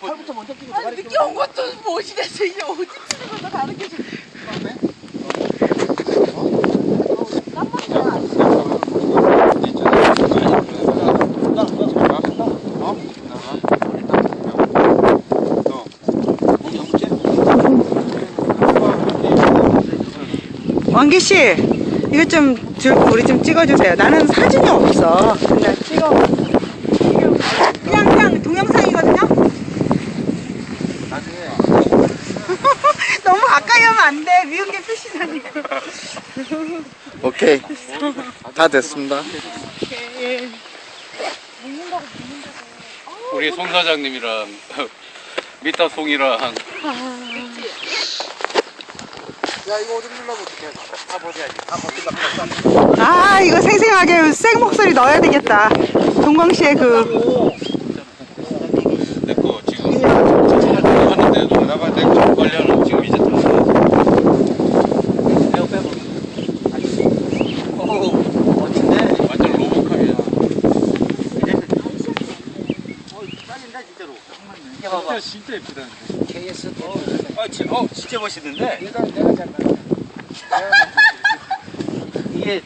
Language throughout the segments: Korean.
팔부터 먼저 끼고 아니 늦게 온 것도 어디 찍어서 가르쳐줘 왕기 씨, 이거 좀 우리 좀 찍어주세요. 나는 사진이 없어. 나 찍어. 그냥 그냥 동영상이거든요. 나중에 너무 가까이 하면 안 돼. 미운 게 표시나니까. 오케이 다 됐습니다. 우리 송 사장님이랑 미타 송이랑 야 이거 오줌 누르면 어떡해? 다 버려야지. 다 버린다. 아, 이거 생생하게 생 목소리 넣어야 되겠다. 동광 씨의 그 내거 지금 하는데 나가 내거 관리하는 지금 이제. 어. 진짜 예쁘다. 아, 진짜 멋있는데. 내가 잘 봐. 이게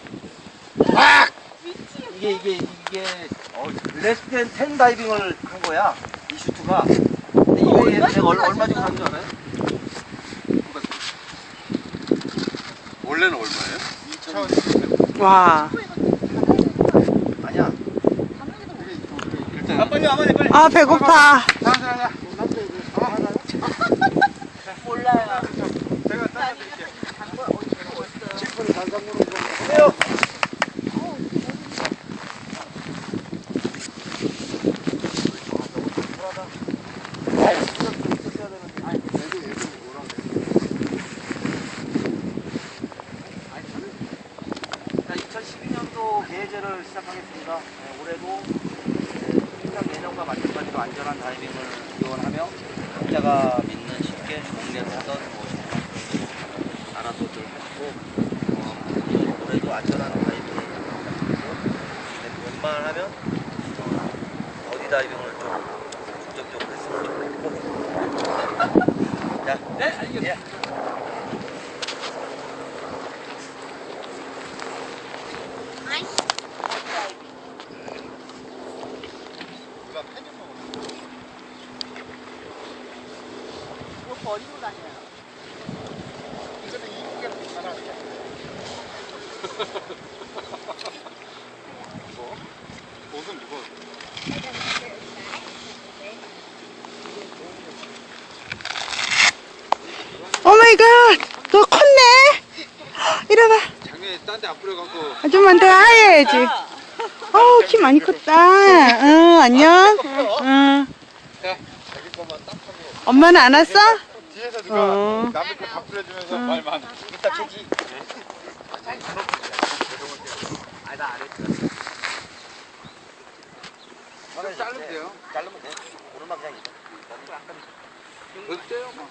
이게 이게 이게 어, 레스텐 텐 다이빙을 한 거야 이 슈트가. 근데 이거 내가 얼마, 얼마 주고 산줄 알아요? 원래는 얼마예요? 와. 아니야. 일단 빨리 와, 빨리 빨리. 아, 배고파. 몰라요 제가 따라드릴게요. 해요. 자, 2012년도 계제를 시작하겠습니다. 네, 올해도 네, 항상 예년과 마찬가지로 안전한 다이빙을 기원하며 각자가 믿는 쉽게 공략을 하던 무엇이든 알아서들 하시고 어, 올해도 안전한 네, 웬만하면 어, 어디 다이빙을 좀 적극적으로 했으면 좋겠고. 자, 네, 알겠습니다. 버리고 다녀요 옷은 무거워. 갓. 너 컸네. 이리 봐. 작년에 딴 데 안 뿌려갖고 아, 좀만 더 하얘야지. 어우, 키 많이 컸다. 응, 안녕. 응. 엄마는 안 왔어? 뒤에서 누가 어. 남의 거 다 뿌려주면서 말 많아. 이따 캐지. 아니 나안 했어. 좀 자르면 돼요. 자르면 돼. 오르막 그냥 있어. 어때요? 뭐.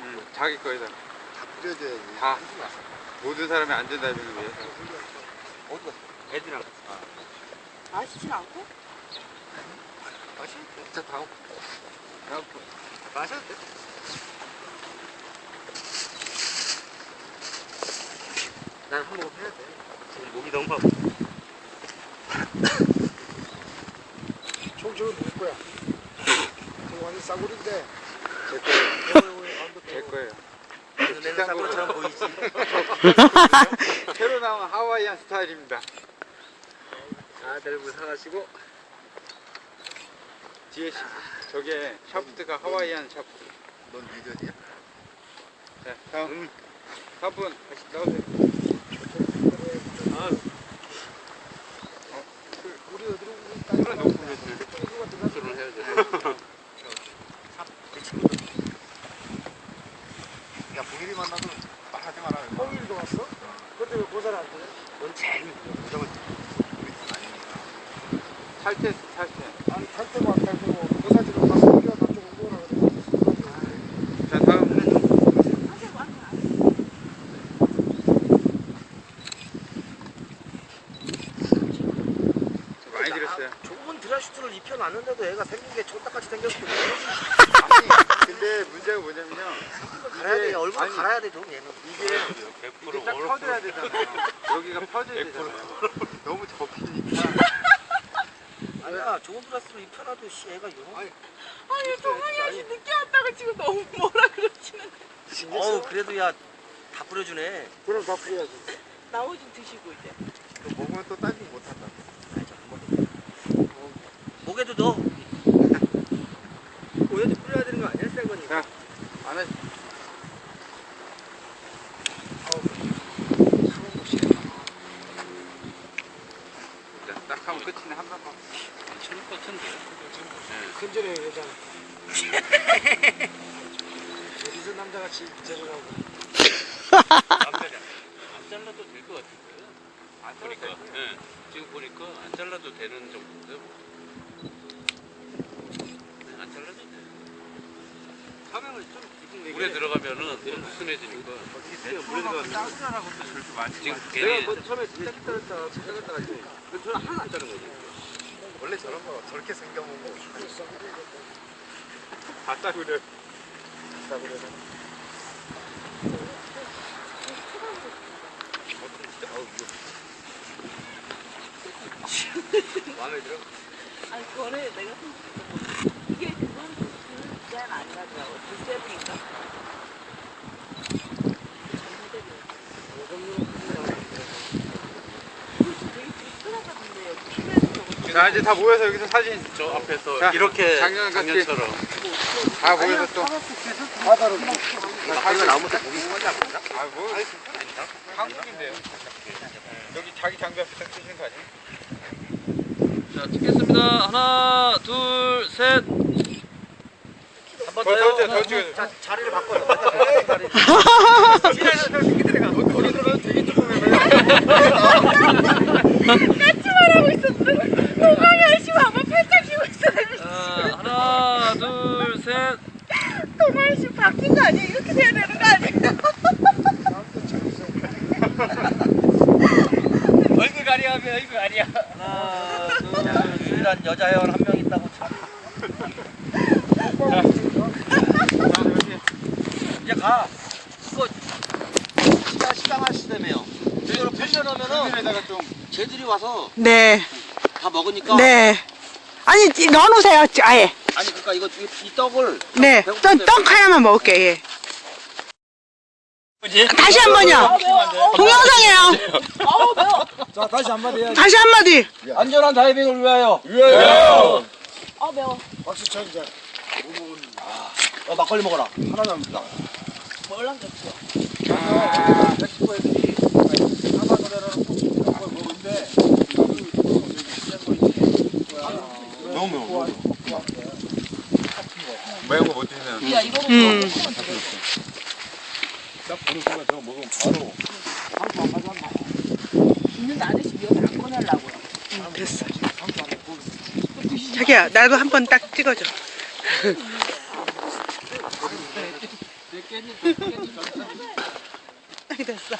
음, 자기 거에다 다 뿌려줘야지. 다 모든 사람이 안전다이빙을 위해서 어디 갔어? 애들이랑. 아시진 않고? 맛있는데? 자 다음 다음 거. 맛있는데? 난한 모금 해야 돼. 지금 몸이 너무 바빠. 총 저거 누구 거야? 완전 싸구리인데. 제 거예요 눈에는 싸구려처럼 보이지. 새로 나온 하와이안 스타일입니다. 물 사가시고. 뒤에 시, 저게 샤프트가 하와이안 샤프트. 넌 미련이야? 자 다음. 다음 분 다시 나오세요 우리 어디로 술은 놓고 계세요 술을 해야 돼. 야 봉일이 만나서 말하지 마라. 봉일도 왔어? 근데 왜 고사를 안 되냐? 넌 제일 무정을 탈 테스트 탈테 아니 탈 때고 안 탈 때고 고사지로 가서 우리가 다 조금 놀아 그래. 근데 문제가 뭐냐면요. 갈아야 돼. 얼굴 아니, 갈아야 돼, 좀 얘는. 이게 이게 딱 펴져야 되잖아. 여기가 펴져야 되잖아. 너무 접히니까. 아니야, 좋은 드레스로 입혀놔도 씨, 애가 요. 아니 동영이 아씨 늦게 왔다고 지금 너무 뭐라 그러시는. 어우, 그래도 야, 다 뿌려주네. 그럼 다 뿌려야지. 나오 좀 드시고 이제. 또 먹으면 또 따지 못한다. 목에도 넣어. 오여도 뿌려야 되는 거 아니야, 센 거니까. 안 해. 딱 하면 끝이네 한 번만. 괜찮을 것 같은데. 큰절에 여자는 어디서 남자같이 제를 하고 남자리 안 잘라도 될 것 같은데. 안 보니까. 예. 지금 보니까 안 잘라도 되는 정도인데. 뭐. 네, 안 잘라도 돼. 화면을 좀 기분 물에 들어가면은 순해지니까. 물에 들어가면. 또 저렇게 많이. 지금 내가 괜히 뭐 처음에 떼겠다 했다가 찾아갔다가 이제 그 저는 하나 안 자른 거지. 원래 저런 거 저렇게 생겨보고. 봤다 그래. 봤다 그래. 마음에 들어? 아니 그거를 내가 이게 그거는 디자인이니까. 되게 비슷하다던데 여기 필요해서 자 이제 다 모여서 여기서 사진. 저 앞에서 자, 이렇게 작년 같이. 작년처럼 다 모여서 또. 자기가 나오면 다 보기 싫지 않나? 아 뭐? 한국인데요. 여기 자기 장비 앞에 딱 쓰시는 거 아니에요? 자, 찍겠습니다. 하나, 둘, 셋. 더 찍어줘. 자, 자리를 바꿔요. 자리. 거기 들어가면 되게 조금해. 까치만 하고 있었는데 동영이 아씨 와봐 팔짱 끼고 있어. 자, 하나, 둘, 셋. 동영이 씨 바뀐 거 아니야? 이렇게 돼야 되는 거 아니야? 얼굴 가리하면 얼굴 가리야. 하나, 둘, 유일한 여자 회원 한 명 있다고 참. 가. 이거 시장 시장 하시다며요. 이거를 펼쳐놓으면은 에다가 좀. 쟤들이 와서 네, 다 먹으니까. 네. 아니, 찌- 넣어놓으세요, 찌- 아예. 아니 그러니까 이거 이, 이 떡을 네, 떡, 떡 하나만 먹을게, 예. 다시 한 번요. 동영상이에요. 자 다시 한마디 해야지 다시 한 마디. 안전한 다이빙을 위하여. 아 매워. 박수 쳐주자 어, 막걸리 먹어라. 하나 남았다. 멀랑 겹쳐. 멕시코 애들이 사바노래라는 걸 먹는데 너무 매워. 매운 거못 드시면. 야 이거는 조금만 더 넣어. 딱 보는 순간 저거 먹으면 바로 있는 아저씨 여기 안 꺼내려고요. 음, 됐어. 자기야, 나도 한 번 딱 찍어줘. 됐어.